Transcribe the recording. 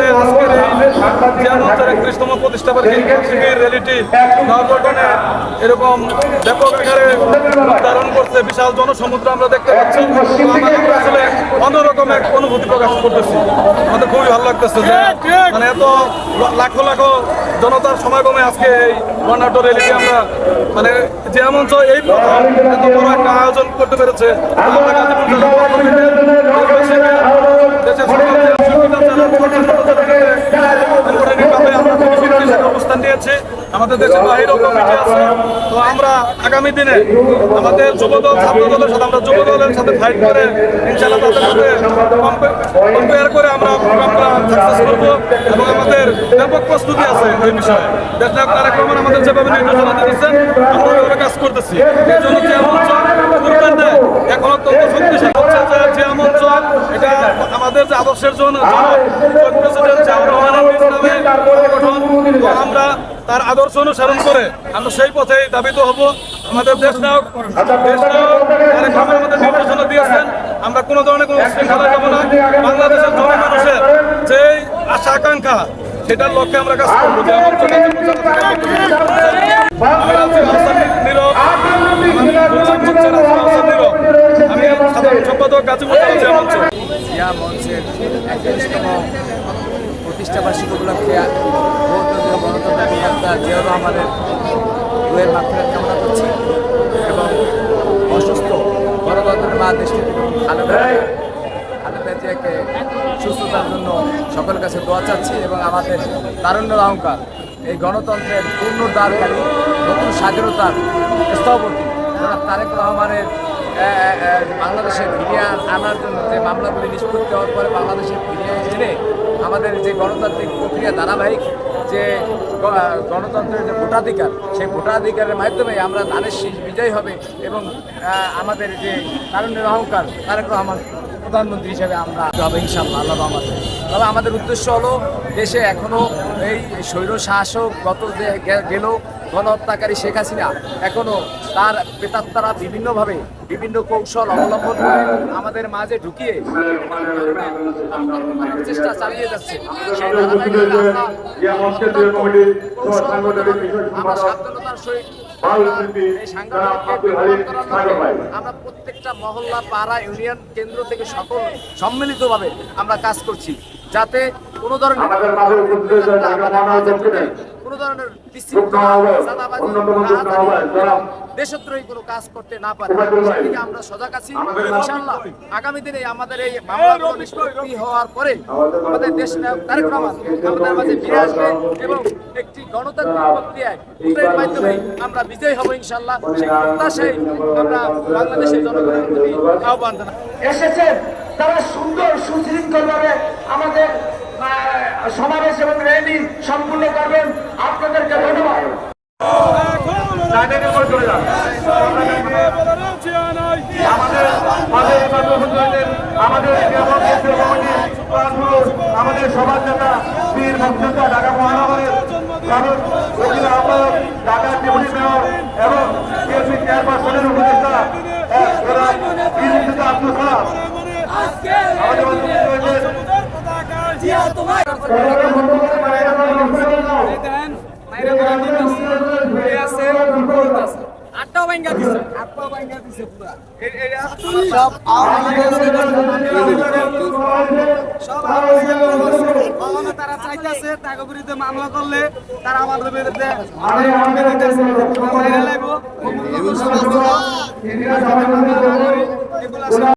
আসলে আজকের এই জিয়ামঞ্চের একত্রিশতম প্রতিষ্ঠা বার্ষিকী র্যালিটি নবগঠনে এরকম ব্যাপক আকারে ধারণ করছে বিশাল জনসমুদ্র আমরা দেখতে পাচ্ছি। আসলে অন্যরকম এক অনুভূতি প্রকাশ করতেছি। আমাদের খুবই ভালো লাগতেছে যে মানে এত লাখো লাখো জনতার সমাগমে আজকে এই বর্ণাঢ্য র্যালিটি আমরা মানে জিয়ামঞ্চ এই প্রথম এত বড় একটা আয়োজন করতে পেরেছে। আমরা গাজীপুর জেলার পক্ষ থেকে দেশবাসীকে দেশের সকল সাংগঠনিকভাবে আমরা কমিটির হিসেবে অবস্থান নিয়েছি আমাদের দেশের বাহিরেও কমিটি আছে। তো আমরা আগামী দিনে আমাদের যুবদল ছাত্র দলের সাথে আমরা যুব দলের সাথে ফাইট করে ইনশাআল্লাহ তাদের সাথে কম্পেয়ার করে আমরা প্রোগ্রামটা সাকসেস করব এবং আমাদের ব্যাপক প্রস্তুতি আছে এই বিষয়ে। দেশ নায়ক তারেক রহমান আমাদের যেভাবে নির্দেশনা দিতেছেন আমরা ওইভাবে কাজ করতেছি। এই জন্য যে এখন অত্যন্ত শক্তিশালী আমাদের আদর্শের জন্য আমরা তার আদর্শ অনুসরণ করে আমরা সেই পথেই দাবিত হব। আমাদের দেশ নায়ক দেশ নায়ক আমাদের নির্দেশনা দিয়েছেন। আমরা কোনো ধরনের কোনো শৃঙ্খলা যাব না। বাংলাদেশের জনমানুষের যে আশা আকাঙ্ক্ষা সেটার লক্ষ্যে আমরা কাজ করব। যে আমি সাধারণ সম্পাদক গাজীপুর মঞ্চের উপলক্ষে নিরাপত্তা জিয়াউর রহমানের রুয়ের মাত্রার কামনা করছি এবং অসুস্থ গণতন্ত্রের মা দেশটি খালেদা খালেদা জিয়াকে সুস্থতার জন্য সকলের কাছে দোয়া চাচ্ছি এবং আমাদের তারুণ্যের অহংকার এই গণতন্ত্রের পূর্ণদ্বারকারী নতুন স্বাধীনতার স্থপতি তারেক রহমানের বাংলাদেশে ফিরিয়ে আনার জন্য যে মামলাগুলি নিষ্পত্তি হওয়ার পরে বাংলাদেশে ফিরিয়ে এনে আমাদের যে গণতান্ত্রিক প্রক্রিয়া ধারাবাহিক যে গণতন্ত্রের যে ভোটাধিকার, সেই ভোটাধিকারের মাধ্যমে আমরা ধানের শীষ বিজয়ী হবে এবং আমাদের যে কারণের অহংকার, তারেক রহমান প্রধানমন্ত্রী হিসেবে আমরা হবে ইনশাল্লাহ আল্লাহ আমাদের তবে আমাদের উদ্দেশ্য হলো দেশে এখনও এই স্বৈর শাসক গত গেল গণহত্যাকারী শেখ হাসিনা এখনও তার প্রেতাত্মারা বিভিন্নভাবে বিভিন্ন কৌশল অবলম্বন করে আমাদের মাঝে ঢুকিয়ে চেষ্টা চালিয়ে যাচ্ছে। আমরা আমরা সাবধানতার সহিত আমরা প্রত্যেকটা মহল্লা পাড়া ইউনিয়ন কেন্দ্র থেকে সকল সম্মিলিতভাবে আমরা কাজ করছি যাতে কোনো ধরনের ধরনের জনাব দেশদ্রোহী কোনো কাজ করতে না পারে। সেদিকে আমরা সজাগ আছি। আমাদের ইনশাআল্লাহ আগামী দিনে আমাদের এই মামলাগুলো নিষ্পত্তি হওয়ার পরে আমাদের দেশ তারেক রহমান আমাদের মাঝে ফিরে আসবে এবং একটি গণতান্ত্রিক প্রক্রিয়ায় ভোটের মাধ্যমে আমরা বিজয়ী হব ইনশাআল্লাহ। সেই প্রত্যাশায় আমরা বাংলাদেশের জনগণের প্রতি আহ্বান জানাই। এসেছেন তারা সুন্দর সুশৃঙ্খলভাবে আমাদের সমাবেশ এবং র্যালি সম্পূর্ণ করবেন। আপনাদেরকে ধন্যবাদ। আমাদের আমাদের সমাজ নেতা, বীর মুখ্যতা ঢাকা মহানগরের সাবেক আটটাও ভাঙ্গা দিছে। তারা চাইতেছে তাকে বিরুদ্ধে মামলা করলে তারা আমাদের বিরুদ্ধে